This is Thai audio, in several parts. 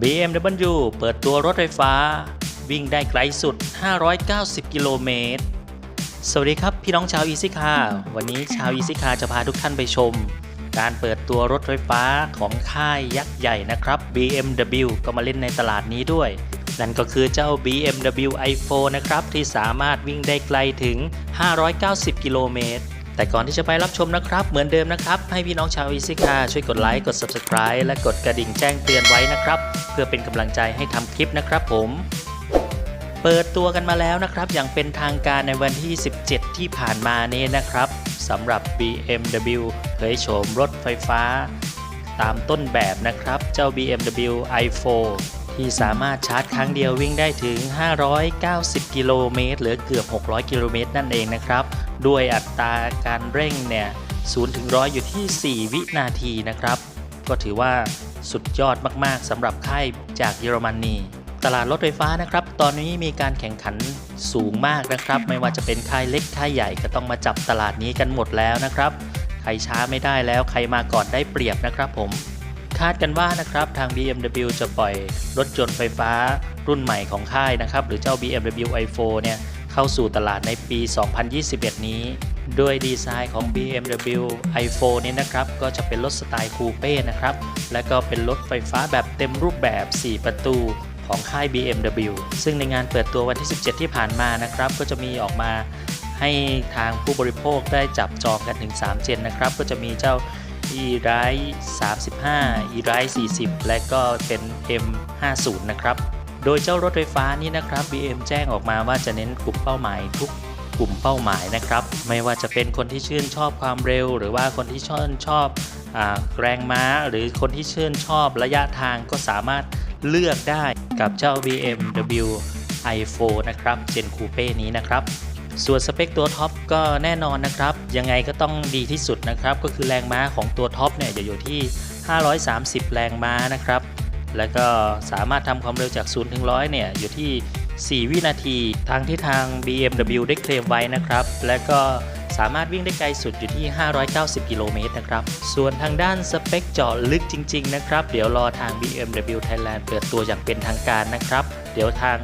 BMW เปิดตัวรถไฟฟ้า วิ่งได้ไกลสุด 590 กิโลเมตร สวัสดีครับพี่น้องชาวอีซิคาวันนี้ชาวอีซิคาจะพาทุกท่านไปชม การเปิดตัวรถไฟฟ้าของค่ายยักษ์ใหญ่นะครับ BMW ก็มาเล่นในตลาดนี้ด้วย นั่นก็คือเจ้า BMW i4 นะครับ ที่สามารถวิ่งได้ไกลถึง 590 กิโลเมตร แต่ก่อนที่จะไปรับชมนะครับ เหมือนเดิมนะครับ ให้พี่น้องชาวอีซิคาช่วยกดไลค์กด Subscribe และกดกระดิ่งแจ้งเตือนไว้นะครับ เพื่อเป็นกำลังใจให้ทำคลิปนะครับผมเปิดตัวกันมาแล้วนะครับ อย่างเป็นทางการในวันที่ 17 ที่ผ่านมานี้นะครับสำหรับ BMW เผยโฉมรถไฟฟ้า ตามต้นแบบนะครับ เจ้า BMW i4 ที่สามารถชาร์จครั้งเดียววิ่งได้ถึง 590 กิโลเมตรหรือเกือบ 600 กิโลเมตรนั่นเองนะครับ ด้วยอัตราการเร่งเนี่ย0ถึง100 อยู่ที่ 4 วินาทีนะครับ ก็ถือว่าสุดยอดมากๆสำหรับค่ายจากเยอรมนีตลาดรถไฟฟ้านะครับ ตอนนี้มีการแข่งขันสูงมากนะครับ ไม่ว่าจะเป็นค่ายเล็กค่ายใหญ่ก็ต้องมาจับตลาดนี้กันหมดแล้วนะครับ ใครช้าไม่ได้แล้วใครมาก่อนได้เปรียบนะครับผม คาดกันว่านะครับทาง BMW จะปล่อยรถยนต์ไฟฟ้ารุ่นใหม่ของค่ายนะครับ หรือเจ้า BMW i4 เนี่ยเข้าสู่ตลาดในปี 2021 นี้ ด้วยดีไซน์ของ BMW i4 นี้นะครับ ก็จะเป็นรถสไตล์คูเป้นะครับ และก็เป็นรถไฟฟ้าแบบเต็มรูปแบบ 4 ประตูของค่าย BMW ซึ่งในงานเปิดตัววันที่ 17 ที่ผ่านมานะครับ ก็จะมีออกมาให้ทางผู้บริโภคได้จับจองกันถึง 3 เจนนะครับ ก็จะมีเจ้า e r i 35 e r i 40 และก็เป็น M50 นะครับ โดยเจ้ารถไฟฟ้านี้นะครับ BM แจ้งออกมาว่าจะเน้นกลุ่มเป้าหมายทุกกลุ่มเป้าหมายนะครับ ไม่ว่าจะเป็นคนที่ชื่นชอบความเร็ว หรือว่าคนที่ชื่นชอบอแรงม้า หรือคนที่ชื่นชอบระยะทางก็สามารถเลือกได้กับเจ้า BMW i4 นะครับเจนคูเป้นี้นะครับ ส่วนสเปคตัวท็อปก็แน่นอนนะครับ ยังไงก็ต้องดีที่สุดนะครับ ก็คือแรงม้าของตัวท็อปเนี่ยจะอยู่ที่ 530 แรงม้านะครับ แล้วก็สามารถทำความเร็วจาก 0 ถึง 100 เนี่ยอยู่ที่ 4 วินาที ทางที่ทาง BMW ได้เคลมไว้นะครับ และก็สามารถวิ่งได้ไกลสุดอยู่ที่ 590 กิโลเมตรนะครับ ส่วนทางด้านสเปคเจาะลึกจริง ๆ นะครับ เดี๋ยวรอทาง BMW Thailand เปิดตัวอย่างเป็นทางการนะครับ เดี๋ยวทาง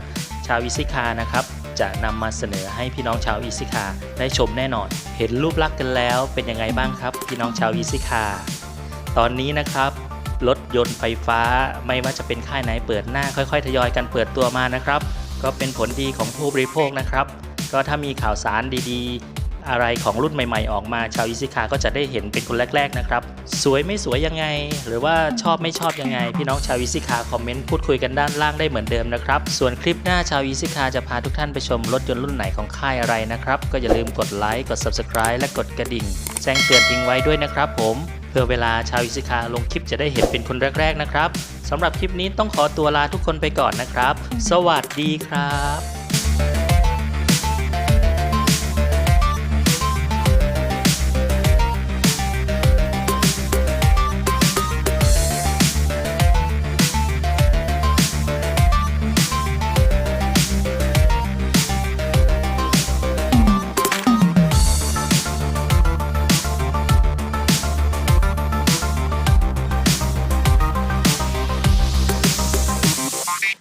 ชาวอิซิคานะครับ จะนำมาเสนอให้พี่น้องชาวอีซิคาได้ชมแน่นอน เห็นรูปลักษณ์กันแล้วเป็นยังไงบ้างครับ พี่น้องชาวอีซิคาตอนนี้นะครับ รถยนต์ไฟฟ้าไม่ว่าจะเป็นค่ายไหนเปิดหน้าค่อยๆ ทยอยกันเปิดตัวมานะครับ ก็เป็นผลดีของผู้บริโภคนะครับ ก็ถ้ามีข่าวสารดีๆ อะไรของรุ่นใหม่ๆออกมา ชาวอิซิคาก็จะได้เห็นเป็นคนแรก ๆนะครับ สวยไม่สวยยังไง หรือว่าชอบไม่ชอบยังไง พี่น้องชาวอิซิคาคอมเมนต์พูดคุยกันด้านล่างได้เหมือนเดิมนะครับ ส่วนคลิปหน้าชาวอิซิคาจะพาทุกท่านไปชมรถยนต์รุ่นไหนของค่ายอะไรนะครับ ก็อย่าลืมกดไลค์กด Subscribe และกดกระดิ่งแจ้งเตือนทิ้งไว้ด้วยนะครับ ผมเพื่อเวลาชาวอิซิคาลงคลิปจะได้เห็นเป็นคนแรก ๆนะครับสำหรับคลิปนี้ต้องขอตัวลาทุกคนไปก่อนนะครับ สวัสดีครับ